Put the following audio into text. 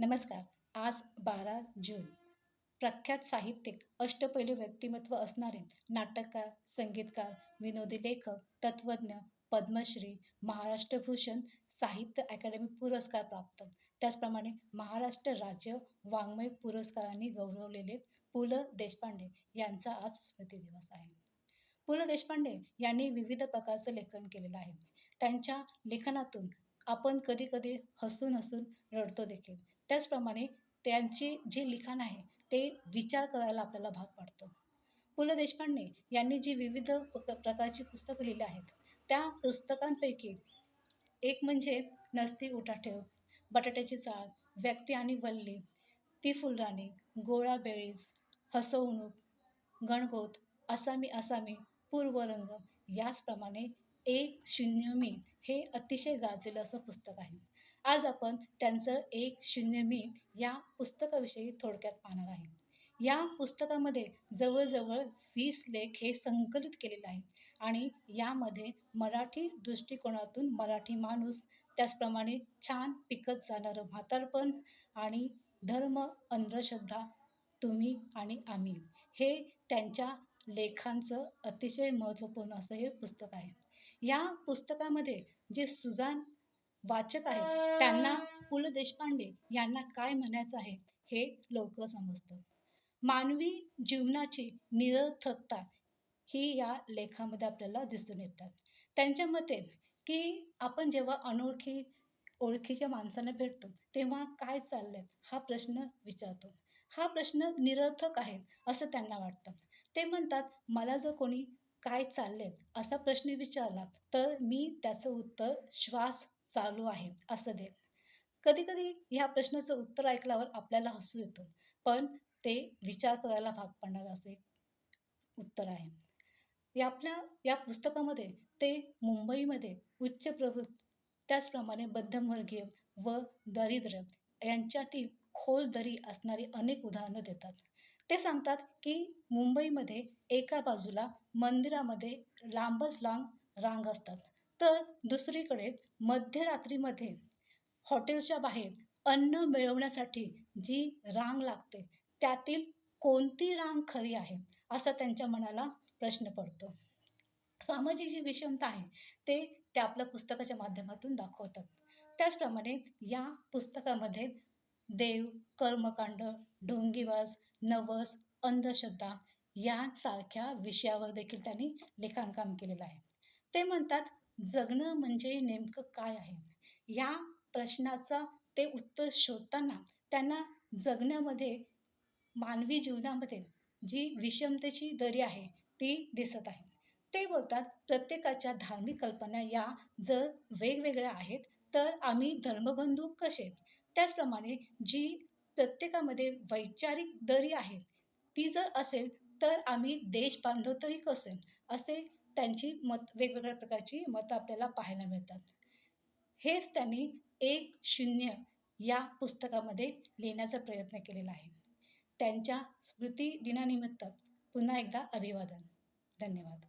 नमस्कार. आज बारा जून. प्रख्यात साहित्यिक अष्टपैलू व्यक्तिमत्व असणारे नाटककार संगीतकार विनोदी लेखक तत्त्वज्ञ पद्मश्री महाराष्ट्रभूषण साहित्य अकादमी पुरस्कार प्राप्त. त्याचप्रमाणे महाराष्ट्र राज्य वाङ्मय पुरस्कारांनी गौरवलेले पु ल देशपांडे यांचा आज स्मृती दिवस आहे. पु ल देशपांडे यांनी विविध प्रकारचं लेखन केलेलं आहे. त्यांच्या लेखनातून आपण कधी कधी हसून हसून रडतो देखील. त्याचप्रमाणे त्यांची जे लिखाण आहे ते विचार करायला आपल्याला भाग पाडतं. पु. ल. देशपांडे यांनी जी विविध प्रकारची पुस्तकं लिहिली आहेत त्या पुस्तकांपैकी एक म्हणजे नसती उठाठेव बटाट्याची चाळ व्यक्ती आणि वल्ली ती फुलराणी गोळा बेळीज हसवणूक गणगोत असामी असामी पूर्वरंग याचप्रमाणे एक शून्य मी हे अतिशय गाजलेलं असं पुस्तक आहे. आज आपण त्यांचं एक शून्य मी या पुस्तकाविषयी थोडक्यात पाहणार आहे. या पुस्तकामध्ये जवळजवळ वीस लेख हे संकलित केलेले आहेत आणि यामध्ये मराठी दृष्टिकोनातून मराठी माणूस त्याचप्रमाणे छान पिकत जाणारं म्हातारपण आणि धर्म अंधश्रद्धा तुम्ही आणि आम्ही हे त्यांच्या लेखांचं अतिशय महत्त्वपूर्ण असं हे पुस्तक आहे. या पुस्तकामध्ये जे सुजान वाचक आहेत. त्यांना पु ल देशपांडे यांना काय म्हणायचं आहे हे लवकर समजतं. मानवी जीवनाची निरर्थकता ही या लेखामध्ये आपल्याला दिसून येतात त्यांच्या मते की आपण जेव्हा अनोळखी ओळखीच्या माणसांना भेटतो तेव्हा काय चाललंय हा प्रश्न विचारतो. हा प्रश्न निरर्थक आहे असं त्यांना वाटतं. ते म्हणतात मला जर कोणी काय चाललंय असा प्रश्न विचारला तर मी त्याचं उत्तर श्वास चालू आहे असं दे. कधी कधी ह्या प्रश्नाचं उत्तर ऐकल्यावर आपल्याला हसू येतं पण ते विचार करायला भाग पाडणार असे उत्तर आहे. या आपल्या या पुस्तकामध्ये ते मुंबईमध्ये उच्च प्रवृत्त त्याचप्रमाणे मध्यमवर्गीय व दरिद्र यांच्यातील खोल दरी असणारी अनेक उदाहरणं देतात. ते सांगतात की मुंबईमध्ये एका बाजूला मंदिरामध्ये लांबच लांब रांग असतात. तर दुसरीकडे मध्यरात्रीमध्ये हॉटेलच्या बाहेर अन्न मिळवण्यासाठी जी रांग लागते त्यातील कोणती रांग खरी आहे असा त्यांच्या मनाला प्रश्न पडतो. सामाजिक जी विषमता आहे ते त्या आपल्या पुस्तकाच्या माध्यमातून दाखवतात. त्याचप्रमाणे या पुस्तकामध्ये देव कर्मकांड ढोंगीवाज नवस अंधश्रद्धा यांसारख्या विषयावर देखील त्यांनी लिखाणकाम केलेलं आहे. ते म्हणतात जगणं म्हणजे नेमकं काय आहे? या प्रश्नाचा ते उत्तर शोधताना त्यांना जगण्यामध्ये मानवी जीवनामध्ये जी विषमतेची दरी आहे ती दिसत आहे. ते बोलतात प्रत्येकाच्या धार्मिक कल्पना या जर वेगवेगळ्या आहेत तर आम्ही धर्मबंधू कसे? त्याचप्रमाणे जी प्रत्येकामध्ये वैचारिक दरी आहे ती जर असेल तर आम्ही देशबांधव तरी कसे? असे त्यांची मत वेगवेगळ्या प्रकारची मतं आपल्याला पाहायला मिळतात. हेच त्यांनी एक शून्य या पुस्तकामध्ये लिहिण्याचा प्रयत्न केलेला आहे. त्यांच्या स्मृती दिनानिमित्त पुन्हा एकदा अभिवादन. धन्यवाद.